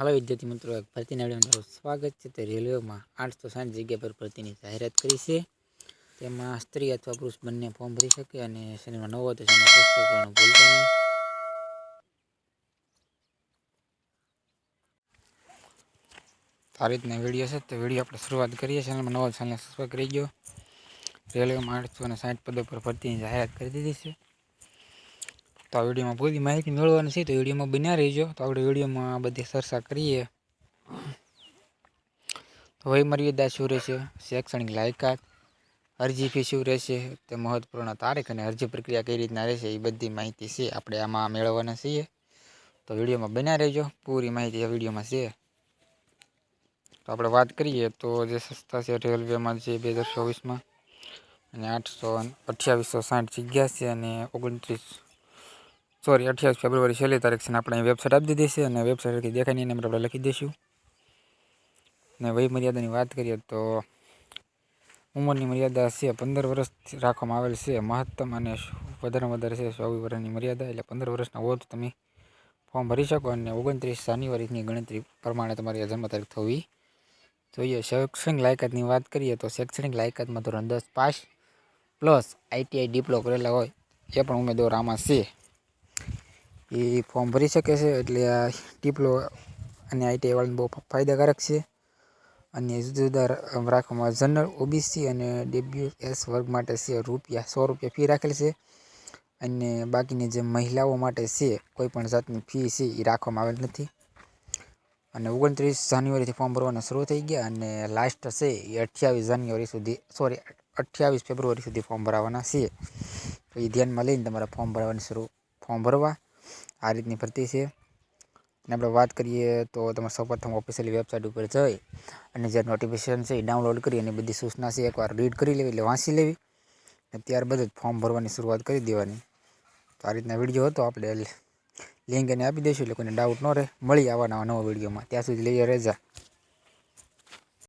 હાલો વિદ્યાર્થી મિત્રો, એક ભરતીના વિડીયોમાં સ્વાગત છે. તે રેલવેમાં આઠસો સાઠ જગ્યા પર ભરતીની જાહેરાત કરી છે. તેમાં સ્ત્રી અથવા પુરુષ બંને ફોર્મ ભરી શકે અને શરીરમાં નવો તો કરવાનું ભૂલતા નહીં. આ રીતના વીડિયો છે. તો વીડિયો આપણે શરૂઆત કરીએ. ચેનલમાં નવો ચેનલ સબસ્ક્રાઈબ કરી ગયો રેલવેમાં આઠસો અને સાઠ પદો પર ભરતીની જાહેરાત કરી દીધી છે. તો આ વિડીયોમાં પૂરી માહિતી મેળવવાની છે, તો વિડીયોમાં બન્યા રહીજો. તો આપણે વિડીયોમાં બધી ચર્ચા કરીએ. તો વય મર્યાદા શું રહેશે? શૈક્ષણિક લાયકાત, અરજી ફી શું રહેશે? તે મહત્વપૂર્ણ તારીખ અને અરજી પ્રક્રિયા કઈ રીતના રહેશે, એ બધી માહિતી છે, આપણે આમાં મેળવવાના છીએ. તો વિડીયોમાં બન્યા રહેજો, પૂરી માહિતી આ વિડીયોમાં છે. તો આપણે વાત કરીએ, તો જે સંસ્થા છે, રેલવેમાં છે બે હજાર ચોવીસમાં, અને આઠસો અઠ્યાવીસો સાઠ જગ્યા છે, અને ઓગણત્રીસ સોરી, અઠ્યાવીસ ફેબ્રુઆરી છેલ્લી તારીખ છે આપણે વેબસાઇટ આપી દીધી છે અને વેબસાઇટ દેખાય નહીં નંબર આપણે લખી દઈશું. ને વય મર્યાદાની વાત કરીએ તો ઉંમરની મર્યાદા છે પંદર વર્ષથી રાખવામાં આવેલ છે, મહત્તમ અને વધારેમાં વધારે છે ચોવીસ વર્ષની મર્યાદા, એટલે પંદર વર્ષના હો તો તમે ફોર્મ ભરી શકો અને ઓગણત્રીસ જાન્યુઆરીની ગણતરી પ્રમાણે તમારી જન્મ તારીખ થવી જોઈએ. શૈક્ષણિક લાયકાતની વાત કરીએ તો શૈક્ષણિક લાયકાતમાં ધોરણ દસ પાસ પ્લસ આઈટીઆઈ ડિપ્લો કરેલા હોય, એ પણ ઉમેદવાર આમાં છે. એ ફોર્મ ભરી શકે છે એટલે આ ટીપલો અને આઈટીઆઈ વાળાને બહુ ફાયદાકારક છે. અને જુદા જુદા રાખવામાં જનરલ ઓબીસી અને ડેબ્યુ એસ વર્ગ માટે છે રૂપિયા સો રૂપિયા ફી રાખેલ છે. અને બાકીની જે મહિલાઓ માટે છે કોઈ પણ જાતની ફી છે એ રાખવામાં આવેલ નથી. અને ઓગણત્રીસ જાન્યુઆરીથી ફોર્મ ભરવાના શરૂ થઈ ગયા અને લાસ્ટ છે એ અઠ્યાવીસ જાન્યુઆરી સુધી સોરી અઠ્યાવીસ ફેબ્રુઆરી સુધી ફોર્મ ભરાવાના છે. એ ધ્યાનમાં લઈને તમારે ફોર્મ ભરવાની શરૂ ફોર્મ ભરવા આ રીતની ભરતી છે. અને આપણે વાત કરીએ તો તમે સૌપ્રથમ ઓફિશિયલી વેબસાઇટ ઉપર જઈ અને જે નોટિફિકેશન છે એ ડાઉનલોડ કરી અને બધી સૂચના છે એકવાર રીડ કરી લેવી એટલે વાંચી લેવી. અને ત્યારબાદ જ ફોર્મ ભરવાની શરૂઆત કરી દેવાની. તો આ રીતના વીડિયો હતો. આપણે લિંક એને આપી દઈશું એટલે કોઈને ડાઉટ ન રહે. મળી આવવાના નવા વિડીયોમાં ત્યાં સુધી લઈએ રજા